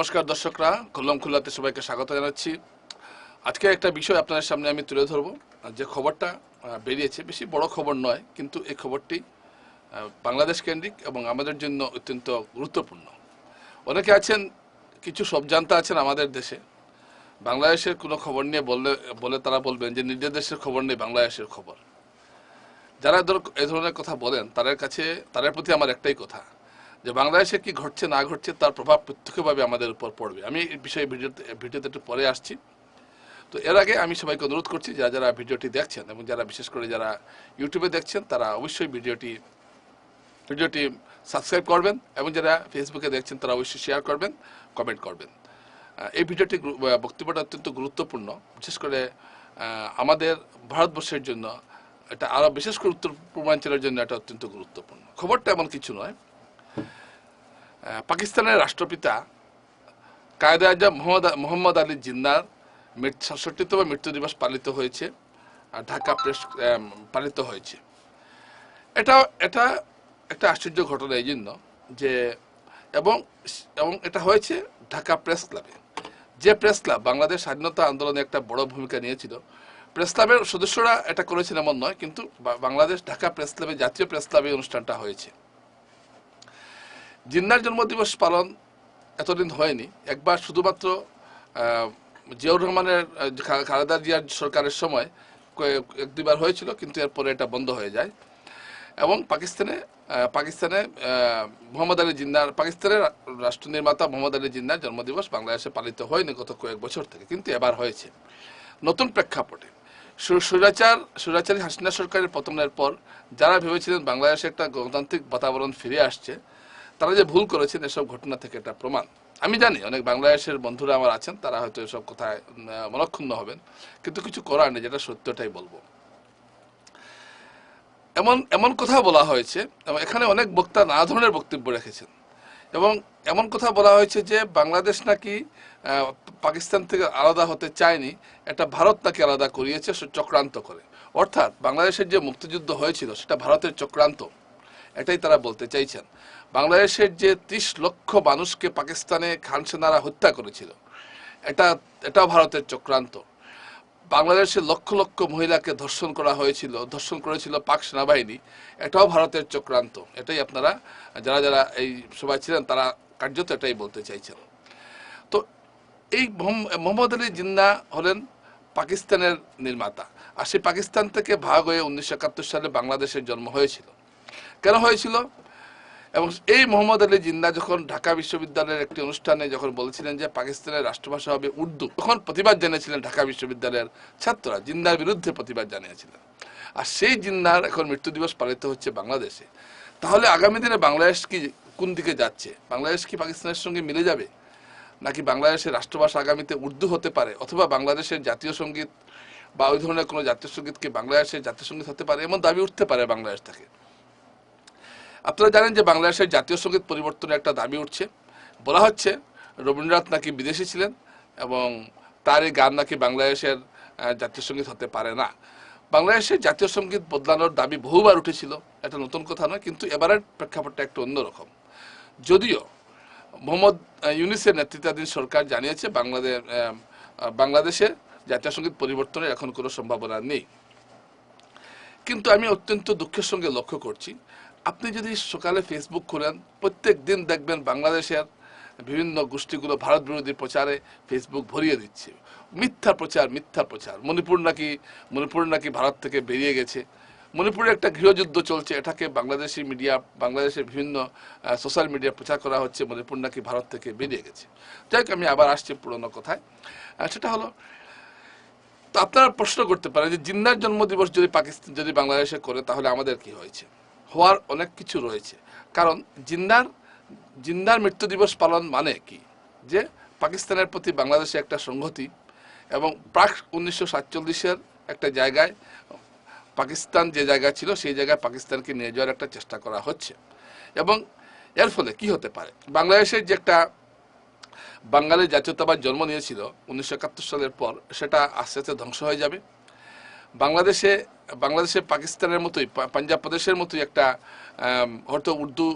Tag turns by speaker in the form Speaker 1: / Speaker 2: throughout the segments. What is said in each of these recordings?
Speaker 1: নমস্কার দর্শকরা কল্যাণ খুল্লাতে সবাইকে স্বাগত জানাচ্ছি। আজকে একটা বিষয় আপনাদের সামনে আমি তুলে ধরবো। যে খবরটা বেরিয়েছে, বেশি বড় খবর নয়, কিন্তু এই খবরটি বাংলাদেশ কেন্দ্রিক এবং আমাদের জন্য অত্যন্ত গুরুত্বপূর্ণ। অনেকে আছেন, কিছু সব জানতা আছেন আমাদের দেশে। বাংলাদেশের কোনো খবর নিয়ে বললে, বলে তারা বলবেন যে নিজের দেশের খবর নেই, বাংলাদেশের খবর। যারা ধর- এ ধরনের কথা বলেন, তাদের কাছে, তাদের প্রতি আমার একটাই কথা যে বাংলাদেশে কি ঘটছে, না ঘটছে, তার প্রভাব প্রত্যক্ষভাবে আমাদের উপর পড়বে। আমি এই বিষয়ে ভিডিওতে ভিডিওতে একটু পরে আসছি। তো এর আগে আমি সবাইকে অনুরোধ করছি, যারা যারা ভিডিওটি দেখছেন এবং যারা বিশেষ করে যারা ইউটিউবে দেখছেন, তারা অবশ্যই ভিডিওটি ভিডিওটি সাবস্ক্রাইব করবেন এবং যারা ফেসবুকে দেখছেন, তারা অবশ্যই শেয়ার করবেন কমেন্ট করবেন। এই ভিডিওটি বক্তব্যটা অত্যন্ত গুরুত্বপূর্ণ। বিশেষ করে আমাদের ভারতবর্ষের জন্য, এটা আরও বিশেষ করে উত্তর পূর্বাঞ্চলের জন্য এটা অত্যন্ত গুরুত্বপূর্ণ। খবরটা এমন কিছু নয় পাকিস্তানের রাষ্ট্রপিতা কায়দে আজম মোহাম্মদ মোহাম্মদ আলী জিন্নার সাতষট্টিতম মৃত্যু দিবস পালিত হয়েছে, আর ঢাকা প্রেস পালিত হয়েছে। এটা এটা একটা আশ্চর্য ঘটনা এই জন্য যে, এবং এবং এটা হয়েছে ঢাকা প্রেস ক্লাবে। যে প্রেস ক্লাব বাংলাদেশ স্বাধীনতা আন্দোলনে একটা বড় ভূমিকা নিয়েছিল, প্রেস ক্লাবের সদস্যরা এটা করেছেন এমন নয়, কিন্তু বাংলাদেশ ঢাকা প্রেস ক্লাবে জাতীয় প্রেস ক্লাবে অনুষ্ঠানটা হয়েছে। জিন্নার জন্মদিবস পালন এতদিন হয়নি। একবার শুধুমাত্র জিয়াউর রহমানের খালেদা জিয়ার সরকারের সময় এক দুইবার হয়েছিল, কিন্তু এরপরে এটা বন্ধ হয়ে যায়। এবং পাকিস্তানে পাকিস্তানে মোহাম্মদ আলী জিন্নার, পাকিস্তানের রাষ্ট্র নির্মাতা মোহাম্মদ আলী জিন্নার জন্মদিবস বাংলাদেশে পালিত হয়নি গত কয়েক বছর থেকে, কিন্তু এবার হয়েছে। নতুন প্রেক্ষাপটে, সু- স্বৈরাচার স্বৈরাচারী হাসিনা সরকারের পতনের পর, যারা ভেবেছিলেন বাংলাদেশে একটা গণতান্ত্রিক বাতাবরণ ফিরে আসছে তারা যে ভুল করেছেন এসব ঘটনা থেকে এটা প্রমাণ। আমি জানি অনেক বাংলাদেশের বন্ধুরা আমার আছেন, তারা হয়তো এসব কথায় মনক্ষুণ্ণ হবেন। কিন্তু কিছু করার নেই, যেটা সত্যটাই বলব। এমন এমন কথা বলা হয়েছে, এবং এখানে অনেক বক্তা নানা ধরনের বক্তব্য রেখেছেন। এবং এমন কথা বলা হয়েছে যে বাংলাদেশ নাকি পাকিস্তান থেকে আলাদা হতে চায়নি, এটা ভারত নাকি আলাদা করিয়েছে, সে চক্রান্ত করে। অর্থাৎ বাংলাদেশের যে মুক্তিযুদ্ধ হয়েছিল, সেটা ভারতের চক্রান্ত। এটাই তারা বলতে চাইছেন। বাংলাদেশের যে ত্রিশ লক্ষ মানুষকে পাকিস্তানে খান সেনারা হত্যা করেছিল, এটা, এটাও ভারতের চক্রান্ত। বাংলাদেশের লক্ষ লক্ষ মহিলাকে ধর্ষণ করা হয়েছিল, ধর্ষণ করেছিল পাক সেনাবাহিনী, এটাও ভারতের চক্রান্ত। এটাই আপনারা, যারা যারা এই সবাই ছিলেন, তারা কার্যত এটাই বলতে চাইছেন। তো এই মোহাম- মোহাম্মদ আলী জিন্না হলেন পাকিস্তানের নির্মাতা। আর সেই পাকিস্তান থেকে ভাগ হয়ে উনিশশো একাত্তর সালে বাংলাদেশের জন্ম হয়েছিল। কেন হয়েছিল? এবং এই মোহাম্মদ আলী জিন্না যখন ঢাকা বিশ্ববিদ্যালয়ের একটি অনুষ্ঠানে যখন বলেছিলেন যে পাকিস্তানের রাষ্ট্রভাষা হবে উর্দু, তখন প্রতিবাদ জানিয়েছিলেন ঢাকা বিশ্ববিদ্যালয়ের ছাত্ররা জিন্নার বিরুদ্ধে প্রতিবাদ জানিয়েছিলেন। আর সেই জিন্নার এখন মৃত্যু দিবস পালিত হচ্ছে বাংলাদেশে। তাহলে আগামী দিনে বাংলাদেশ কি কোন দিকে যাচ্ছে? বাংলাদেশ কি পাকিস্তানের সঙ্গে মিলে যাবে? নাকি বাংলাদেশের রাষ্ট্রভাষা আগামীতে উর্দু হতে পারে? অথবা বাংলাদেশের জাতীয় সংগীত বা ওই ধরনের কোনো জাতীয় সঙ্গীতকে বাংলাদেশের জাতীয় সংগীত হতে পারে? এমন দাবি উঠতে পারে বাংলাদেশ থেকে। আপনারা জানেন যে বাংলাদেশের জাতীয় সংগীত পরিবর্তনের একটা দাবি উঠছে। বলা হচ্ছে, রবীন্দ্রনাথ নাকি বিদেশি ছিলেন এবং তার এই গান নাকি বাংলাদেশের জাতীয় সংগীত হতে পারে না। বাংলাদেশের জাতীয় সংগীত বদলানোর দাবি বহুবার উঠেছিল, এটা নতুন কথা নয়, কিন্তু এবারের প্রেক্ষাপটটা একটু অন্যরকম। যদিও মোহাম্মদ ইউনিসের নেতৃত্বাধীন সরকার জানিয়েছে বাংলাদেশ বাংলাদেশে জাতীয় সংগীত পরিবর্তনের এখন কোনো সম্ভাবনা নেই। কিন্তু আমি অত্যন্ত দুঃখের সঙ্গে লক্ষ্য করছি আপনি যদি সকালে ফেসবুক খোলেন, প্রত্যেক দিন দেখবেন বাংলাদেশের বিভিন্ন গোষ্ঠীগুলো ভারত বিরোধী প্রচারে ফেসবুক ভরিয়ে দিচ্ছে। মিথ্যা প্রচার মিথ্যা প্রচার। মণিপুর নাকি মণিপুর নাকি ভারত থেকে বেরিয়ে গেছে। মণিপুরে একটা গৃহযুদ্ধ চলছে, এটাকে বাংলাদেশি মিডিয়া, বাংলাদেশের বিভিন্ন সোশ্যাল মিডিয়া প্রচার করা হচ্ছে, মণিপুর নাকি ভারত থেকে বেরিয়ে গেছে। যাই আমি আবার আসছি পুরোনো কথায়। সেটা হলো, তো আপনারা প্রশ্ন করতে পারেন যে, জিন্নার জন্মদিবস যদি পাকিস্তান, যদি বাংলাদেশে করে, তাহলে আমাদের কি হয়েছে? হওয়ার অনেক কিছু রয়েছে। কারণ জিন্নার জিন্নার মৃত্যু দিবস পালন মানে কি? যে পাকিস্তানের প্রতি বাংলাদেশে একটা সংহতি এবং প্রাক উনিশশো সাতচল্লিশের একটা জায়গায় পাকিস্তান যে জায়গা ছিল, সেই জায়গায় পাকিস্তানকে নিয়ে যাওয়ার একটা চেষ্টা করা হচ্ছে। এবং এর ফলে কি হতে পারে? বাংলাদেশের যে একটা বাঙালি জাতীয়তাবাদ জন্ম নিয়েছিল উনিশশো একাত্তর সালের পর, সেটা আস্তে আস্তে ধ্বংস হয়ে যাবে। বাংলাদেশে বাংলাদেশে পাকিস্তানের মতোই পাঞ্জাব প্রদেশের মতোই একটা হয়তো উর্দু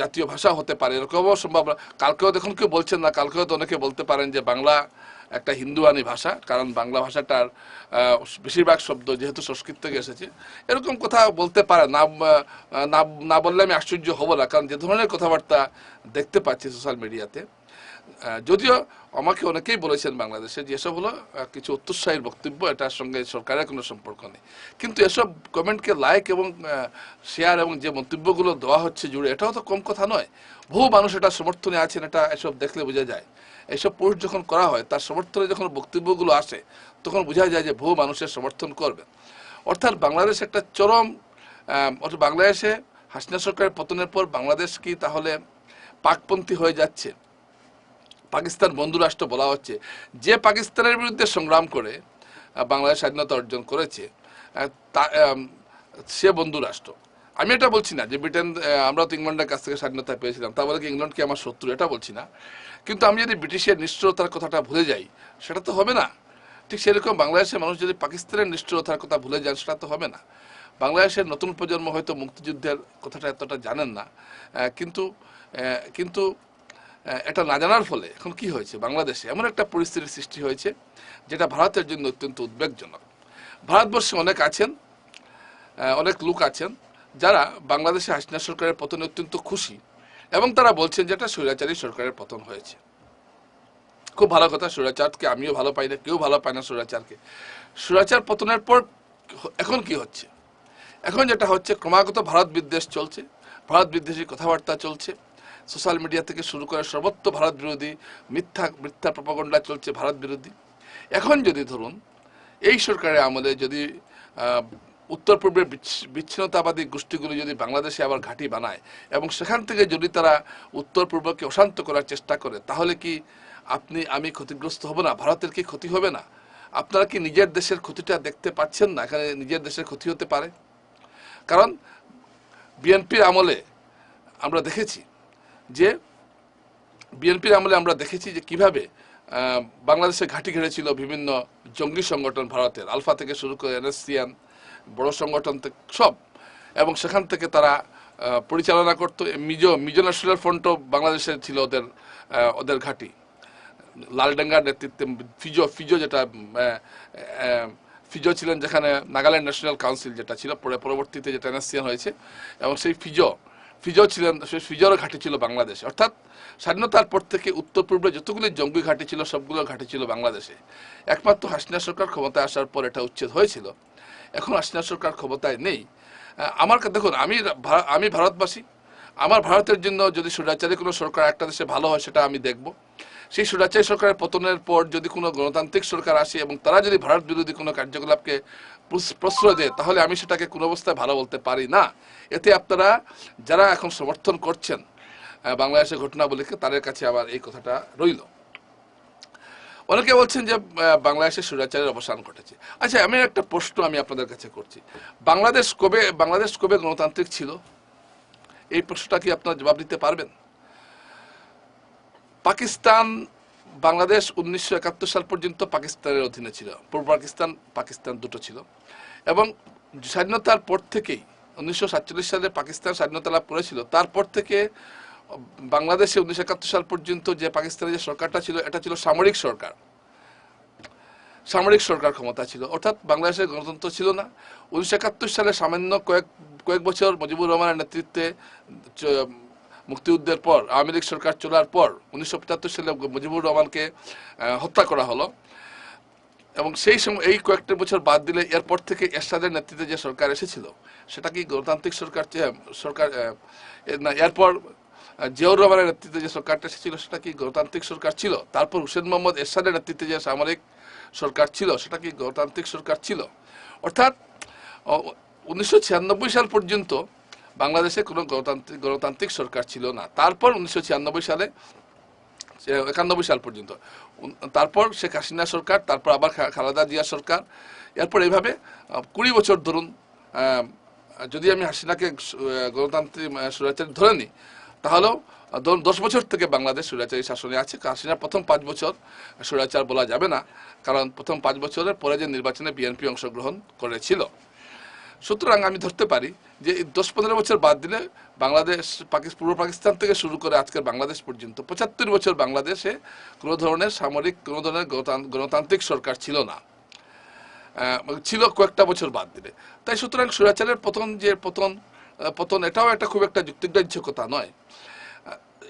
Speaker 1: জাতীয় ভাষা হতে পারে, এরকমও সম্ভব। কালকেও দেখুন কেউ বলছেন না, কালকেও তো অনেকে বলতে পারেন যে বাংলা একটা হিন্দুয়ানি ভাষা, কারণ বাংলা ভাষাটার বেশিরভাগ শব্দ যেহেতু সংস্কৃত থেকে এসেছে, এরকম কথা বলতে পারে না না বললে আমি আশ্চর্য হব না, কারণ যে ধরনের কথাবার্তা দেখতে পাচ্ছি সোশ্যাল মিডিয়াতে যদিও আমাকে অনেকেই বলেছেন বাংলাদেশে যে এসব হলো কিছু উত্তরসাহীর বক্তব্য, এটার সঙ্গে সরকারের কোনো সম্পর্ক নেই। কিন্তু এসব কমেন্টকে লাইক এবং শেয়ার এবং যে মন্তব্যগুলো দেওয়া হচ্ছে জুড়ে, এটাও তো কম কথা নয়। বহু মানুষ এটা সমর্থনে আছেন, এটা এসব দেখলে বোঝা যায়। এসব পোস্ট যখন করা হয়, তার সমর্থনে যখন বক্তব্যগুলো আসে, তখন বোঝা যায় যে বহু মানুষের সমর্থন করবে অর্থাৎ বাংলাদেশ একটা চরম বাংলাদেশে হাসিনা সরকারের পতনের পর বাংলাদেশ কি তাহলে পাকপন্থী হয়ে যাচ্ছে? পাকিস্তান বন্ধু রাষ্ট্র বলা হচ্ছে, যে পাকিস্তানের বিরুদ্ধে সংগ্রাম করে বাংলাদেশ স্বাধীনতা অর্জন করেছে সে বন্ধু রাষ্ট্র। আমি এটা বলছি না যে ব্রিটেন আমরা তো ইংল্যান্ডের কাছ থেকে স্বাধীনতা পেয়েছিলাম, তা বলে কি ইংল্যান্ডকে আমার শত্রু, এটা বলছি না। কিন্তু আমি যদি ব্রিটিশের নিষ্ঠুরতার কথাটা ভুলে যাই, সেটা তো হবে না। ঠিক সেরকম বাংলাদেশের মানুষ যদি পাকিস্তানের নিষ্ঠুরতার কথা ভুলে যান, সেটা তো হবে না। বাংলাদেশের নতুন প্রজন্ম হয়তো মুক্তিযুদ্ধের কথাটা এতটা জানেন না কিন্তু কিন্তু এটা না জানার ফলে এখন কি হয়েছে? বাংলাদেশে এমন একটা পরিস্থিতির সৃষ্টি হয়েছে যেটা ভারতের জন্য অত্যন্ত উদ্বেগজনক। ভারতবর্ষে অনেক আছেন অনেক লোক আছেন যারা বাংলাদেশে হাসিনা সরকারের পতনে অত্যন্ত খুশি এবং তারা বলছেন যে এটা স্বৈরাচারী সরকারের পতন হয়েছে। খুব ভালো কথা, স্বৈরাচারকে আমিও ভালো পাই না, কেউ ভালো পায় না স্বৈরাচারকে। স্বৈরাচার পতনের পর এখন কি হচ্ছে? এখন যেটা হচ্ছে, ক্রমাগত ভারত বিদ্বেষ চলছে, ভারত বিদ্বেষী কথাবার্তা চলছে। সোশ্যাল মিডিয়া থেকে শুরু করে সর্বত্র ভারত বিরোধী, মিথ্যা মিথ্যা প্রপাগণ্ডা চলছে ভারত বিরোধী। এখন যদি ধরুন, এই সরকারের আমলে যদি উত্তর পূর্বের বিচ্ছিন্নতাবাদী গোষ্ঠীগুলি যদি বাংলাদেশে আবার ঘাঁটি বানায় এবং সেখান থেকে যদি তারা উত্তর পূর্বকে অশান্ত করার চেষ্টা করে, তাহলে কি আপনি, আমি ক্ষতিগ্রস্ত হব না? ভারতের কি ক্ষতি হবে না? আপনারা কি নিজের দেশের ক্ষতিটা দেখতে পাচ্ছেন না? এখানে নিজের দেশের ক্ষতি হতে পারে? কারণ, বিএনপির আমলে আমরা দেখেছি যে বিএনপির আমলে আমরা দেখেছি যে কীভাবে বাংলাদেশে ঘাঁটি ঘেড়েছিল বিভিন্ন জঙ্গি সংগঠন ভারতের। আলফা থেকে শুরু করে এনএসসিয়ান, বড় সংগঠন সব। এবং সেখান থেকে তারা পরিচালনা করতো। মিজো মিজো ন্যাশনাল ফ্রন্টও বাংলাদেশের ছিল ওদের ওদের ঘাঁটি। লালডাঙ্গার নেতৃত্বে ফিজো ফিজো যেটা ফিজো ছিলেন যেখানে নাগাল্যান্ড ন্যাশনাল কাউন্সিল যেটা ছিল। পরে পরবর্তীতে যেটা এনএসসিয়ান হয়েছে। এবং সেই ফিজো ফিজো ছিলেন ঘাটি ঘাঁটি ছিল বাংলাদেশে। অর্থাৎ স্বাধীনতার পর থেকে উত্তর পূর্বে যতগুলি জঙ্গি ঘাঁটি ছিল, সবগুলো ঘাঁটি ছিল বাংলাদেশে। একমাত্র হাসিনা সরকার ক্ষমতায় আসার পর এটা উচ্ছেদ হয়েছিল। এখন হাসিনা সরকার ক্ষমতায় নেই। আমার দেখুন, আমি আমি ভারতবাসী। আমার ভারতের জন্য যদি স্বৈরাচারী কোনো সরকার একটা দেশে ভালো হয়, সেটা আমি দেখব। সেই স্বৈরাচারী সরকারের পতনের পর যদি কোনো গণতান্ত্রিক সরকার আসে এবং তারা যদি ভারত বিরোধী কোনো কার্যকলাপকে প্রশ্রয় দেয়, তাহলে আমি সেটাকে কোনো অবস্থায় ভালো বলতে পারি না। এতে আপনারা যারা এখন সমর্থন করছেন বাংলাদেশের ঘটনাবলীকে, তাদের কাছে আবার এই কথাটা রইল। অনেকে বলছেন যে বাংলাদেশের স্বৈরাচারের অবসান ঘটেছে। আচ্ছা আমি একটা প্রশ্ন আমি আপনাদের কাছে করছি। বাংলাদেশ কবে বাংলাদেশ কবে গণতান্ত্রিক ছিল? এই প্রশ্নটা কি আপনারা জবাব দিতে পারবেন? পাকিস্তান, বাংলাদেশ উনিশশো একাত্তর সাল পর্যন্ত পাকিস্তানের অধীনে ছিল। পূর্ব পাকিস্তান পাকিস্তান দুটো ছিল। এবং স্বাধীনতার পর থেকেই উনিশশো সাতচল্লিশ সালে পাকিস্তান স্বাধীনতা লাভ করেছিল। তারপর থেকে বাংলাদেশে উনিশশো একাত্তর সাল পর্যন্ত যে পাকিস্তানের যে সরকারটা ছিল, এটা ছিল সামরিক সরকার। সামরিক সরকার ক্ষমতা ছিল। অর্থাৎ বাংলাদেশের গণতন্ত্র ছিল না। উনিশশো একাত্তর সালে সামান্য কয়েক কয়েক বছর মুজিবুর রহমানের নেতৃত্বে মুক্তিযুদ্ধের পর, আওয়ামী লীগ সরকার চলার পর উনিশশো পঁচাত্তর সালে মুজিবুর রহমানকে হত্যা করা হলো। এবং সেই সময় এই কয়েকটা বছর বাদ দিলে এরপর থেকে এরশাদের নেতৃত্বে যে সরকার এসেছিল, সেটা কি গণতান্ত্রিক সরকার সরকার না, এরপর জিয়াউর রহমানের নেতৃত্বে যে সরকারটা এসেছিল, সেটা কি গণতান্ত্রিক সরকার ছিল? তারপর হুসেন মোহাম্মদ এরশাদের নেতৃত্বে যে সামরিক সরকার ছিল, সেটা কি গণতান্ত্রিক সরকার ছিল? অর্থাৎ উনিশশো ছিয়ানব্বই সাল পর্যন্ত বাংলাদেশে কোনো গণতান্ত্রিক গণতান্ত্রিক সরকার ছিল না। তারপর উনিশশো ছিয়ানব্বই সালে একানব্বই সাল পর্যন্ত তারপর শেখ হাসিনা সরকার তারপর আবার খালেদা জিয়া সরকার। এরপর এইভাবে কুড়ি বছর ধরুন যদি আমি হাসিনাকে গণতান্ত্রিক আহ, স্বৈরাচারী ধরে নিই তাহলেও ধরুন দশ বছর থেকে বাংলাদেশ স্বৈরাচারী শাসনে আছে। হাসিনার প্রথম পাঁচ বছর স্বৈরাচার বলা যাবে না কারণ প্রথম পাঁচ বছরের পরে যে নির্বাচনে বিএনপি অংশগ্রহণ করেছিল। সুতরাং আমি ধরতে পারি যে দশ পনেরো বছর বাদ দিলে বাংলাদেশ পাকিস্তান পূর্ব পাকিস্তান থেকে শুরু করে আজকের বাংলাদেশ পর্যন্ত পঁচাত্তর বছর বাংলাদেশে কোনো ধরনের সামরিক, কোনো ধরনের গণতান্ত্রিক সরকার ছিল না। ছিল কয়েকটা বছর বাদ দিলে। তাই সুতরাং সুরাচারের পতন যে পতন পতন, এটাও একটা খুব একটা যুক্তিগ্রাহ্য কথা নয়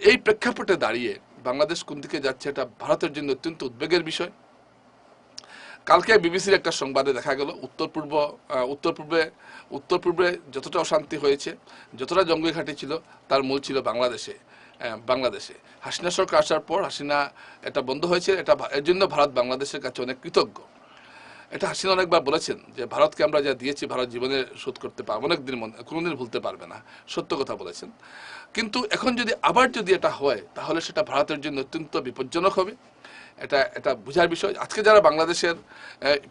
Speaker 1: এই প্রেক্ষাপটে দাঁড়িয়ে বাংলাদেশ কোন দিকে যাচ্ছে এটা ভারতের জন্য অত্যন্ত উদ্বেগের বিষয়। কালকে বিবিসির একটা সংবাদে দেখা গেল, উত্তর পূর্ব উত্তর পূর্বে উত্তর পূর্বে যতটা অশান্তি হয়েছে, যতটা জঙ্গি ঘাঁটি ছিল, তার মূল ছিল বাংলাদেশে বাংলাদেশে। হাসিনা সরকার আসার পর হাসিনা এটা বন্ধ হয়েছে, এটা এর জন্য ভারত বাংলাদেশের কাছে অনেক কৃতজ্ঞ। এটা হাসিনা অনেকবার বলেছেন যে, ভারতকে আমরা যা দিয়েছি, ভারত জীবনে শোধ করতে পারবে অনেকদিন মনে, কোনোদিন ভুলতে পারবে না, সত্য কথা বলেছেন। কিন্তু এখন যদি আবার যদি এটা হয়, তাহলে সেটা ভারতের জন্য অত্যন্ত বিপজ্জনক হবে। এটা এটা বোঝার বিষয়। আজকে যারা বাংলাদেশের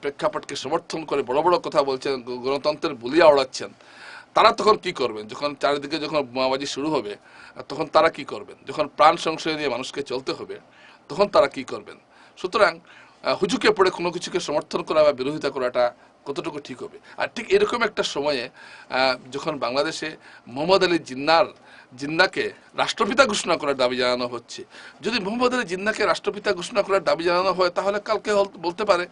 Speaker 1: প্রেক্ষাপটকে সমর্থন করে বড় বড় কথা বলছেন গণতন্ত্রের বলিয়া ওড়াচ্ছেন, তারা তখন কি করবেন? যখন চারিদিকে যখন বোমাবাজি শুরু হবে, তখন তারা কি করবেন? যখন প্রাণ সংশয় নিয়ে মানুষকে চলতে হবে, তখন তারা কি করবেন? সুতরাং হুজুকে পড়ে কোনো কিছুকে সমর্থন করা বা বিরোধিতা করাটা কতটুকু ঠিক হবে? আর ঠিক এরকম একটা সময়ে যখন বাংলাদেশে মোহাম্মদ আলী জিন্নার জিন্নাকে রাষ্ট্রপিতা ঘোষণা করার দাবি জানানো হচ্ছে। যদি মোহাম্মদ আলী জিন্নাকে রাষ্ট্রপিতা ঘোষণা করার দাবি জানানো হয়, তাহলে কালকে বলতে পারে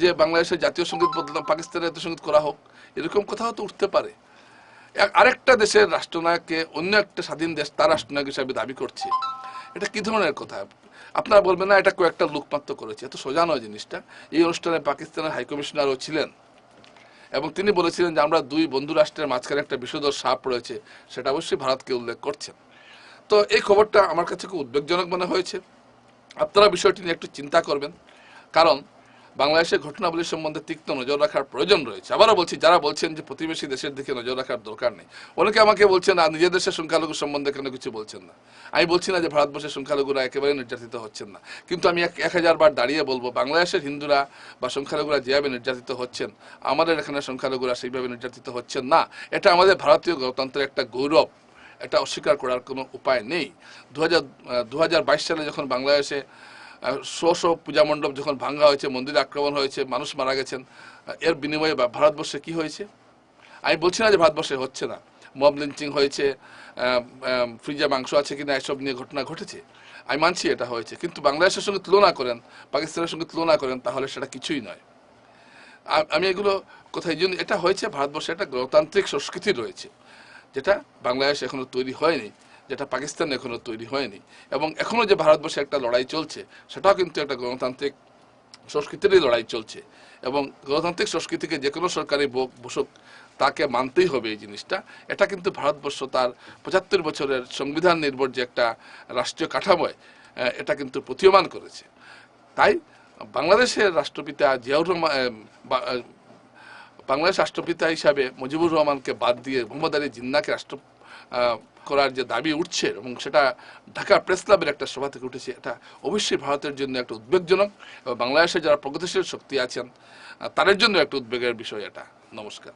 Speaker 1: যে বাংলাদেশের জাতীয় সংগীত বদলাম, পাকিস্তানের জাতীয় সংগীত করা হোক, এরকম কথাও তো উঠতে পারে। আরেকটা দেশের রাষ্ট্রনায়ককে অন্য একটা স্বাধীন দেশ তার রাষ্ট্রনায়ক হিসাবে দাবি করছে। এটা কি ধরনের কথা? আপনারা বলবেন না, এটা কয়েকটা লোক মাত্র করেছে। এত সোজা নয় জিনিসটা। এই অনুষ্ঠানে পাকিস্তানের হাইকমিশনারও ছিলেন। এবং তিনি বলেছিলেন যে আমরা দুই বন্ধু রাষ্ট্রের মাঝখানে একটা বিষধর সাপ রয়েছে, সেটা অবশ্যই ভারতকে উল্লেখ করছেন তো এই খবরটা আমার কাছে খুব উদ্বেগজনক মনে হয়েছে। আপনারা বিষয়টি নিয়ে একটু চিন্তা করবেন, কারণ বাংলাদেশের ঘটনাবলী সম্বন্ধে তীক্ষ্ণ নজর রাখার প্রয়োজন রয়েছে। আবারও বলছি, যারা বলছেন যে প্রতিবেশী দেশের দিকে নজর রাখার দরকার নেই, অনেকে আমাকে বলছেন, আর নিজের দেশের সংখ্যালঘু সম্বন্ধে কেন কিছু বলছেন না? আমি বলছি না যে ভারতবর্ষের সংখ্যালঘুরা একেবারে নির্যাতিত হচ্ছেন না। কিন্তু আমি এক এক হাজার বার দাঁড়িয়ে বলব, বাংলাদেশের হিন্দুরা বা সংখ্যালঘুরা যেভাবে নির্যাতিত হচ্ছেন, আমাদের এখানে সংখ্যালঘুরা সেইভাবে নির্যাতিত হচ্ছেন না। এটা আমাদের ভারতীয় গণতন্ত্রের একটা গৌরব, এটা অস্বীকার করার কোনো উপায় নেই। দু হাজার সালে যখন বাংলাদেশে শো শো পূজা মণ্ডপ যখন ভাঙ্গা হয়েছে, মন্দিরে আক্রমণ হয়েছে, মানুষ মারা গেছেন এর বিনিময়ে ভারতবর্ষে কি হয়েছে? আমি বলছি না যে ভারতবর্ষে হচ্ছে না। মব লিঞ্চিং হয়েছে ফ্রিজে মাংস আছে কিনা, এসব নিয়ে ঘটনা ঘটেছে। আমি মানছি এটা হয়েছে। কিন্তু বাংলাদেশের সঙ্গে তুলনা করেন, পাকিস্তানের সঙ্গে তুলনা করেন, তাহলে সেটা কিছুই নয়। আমি এগুলো কোথায় জন্য এটা হয়েছে ভারতবর্ষে একটা গণতান্ত্রিক সংস্কৃতি রয়েছে, যেটা বাংলাদেশ এখনও তৈরি হয়নি। যেটা পাকিস্তান এখনও তৈরি হয়নি। এবং এখনও যে ভারতবর্ষে একটা লড়াই চলছে, সেটাও কিন্তু একটা গণতান্ত্রিক সংস্কৃতিরই লড়াই চলছে। এবং গণতান্ত্রিক সংস্কৃতিকে যে কোনো সরকারি বসুক তাকে মানতেই হবে এই জিনিসটা। এটা কিন্তু ভারতবর্ষ তার পঁচাত্তর বছরের সংবিধান নির্ভর যে একটা রাষ্ট্রীয় কাঠামোয় এটা কিন্তু প্রতীয়মান করেছে। তাই বাংলাদেশের রাষ্ট্রপিতা জিয়াউর রহমান বাংলাদেশ রাষ্ট্রপিতা হিসাবে মুজিবুর রহমানকে বাদ দিয়ে মোহাম্মদ আলী জিন্নাকে রাষ্ট্র করার যে দাবি উঠছে এবং সেটা ঢাকা প্রেস ক্লাবের একটা সভা থেকে উঠেছে, এটা অবশ্যই ভারতের জন্য একটা উদ্বেগজনক এবং বাংলাদেশে যারা প্রগতিশীল শক্তি আছেন তাদের জন্য একটা উদ্বেগের বিষয় এটা। নমস্কার।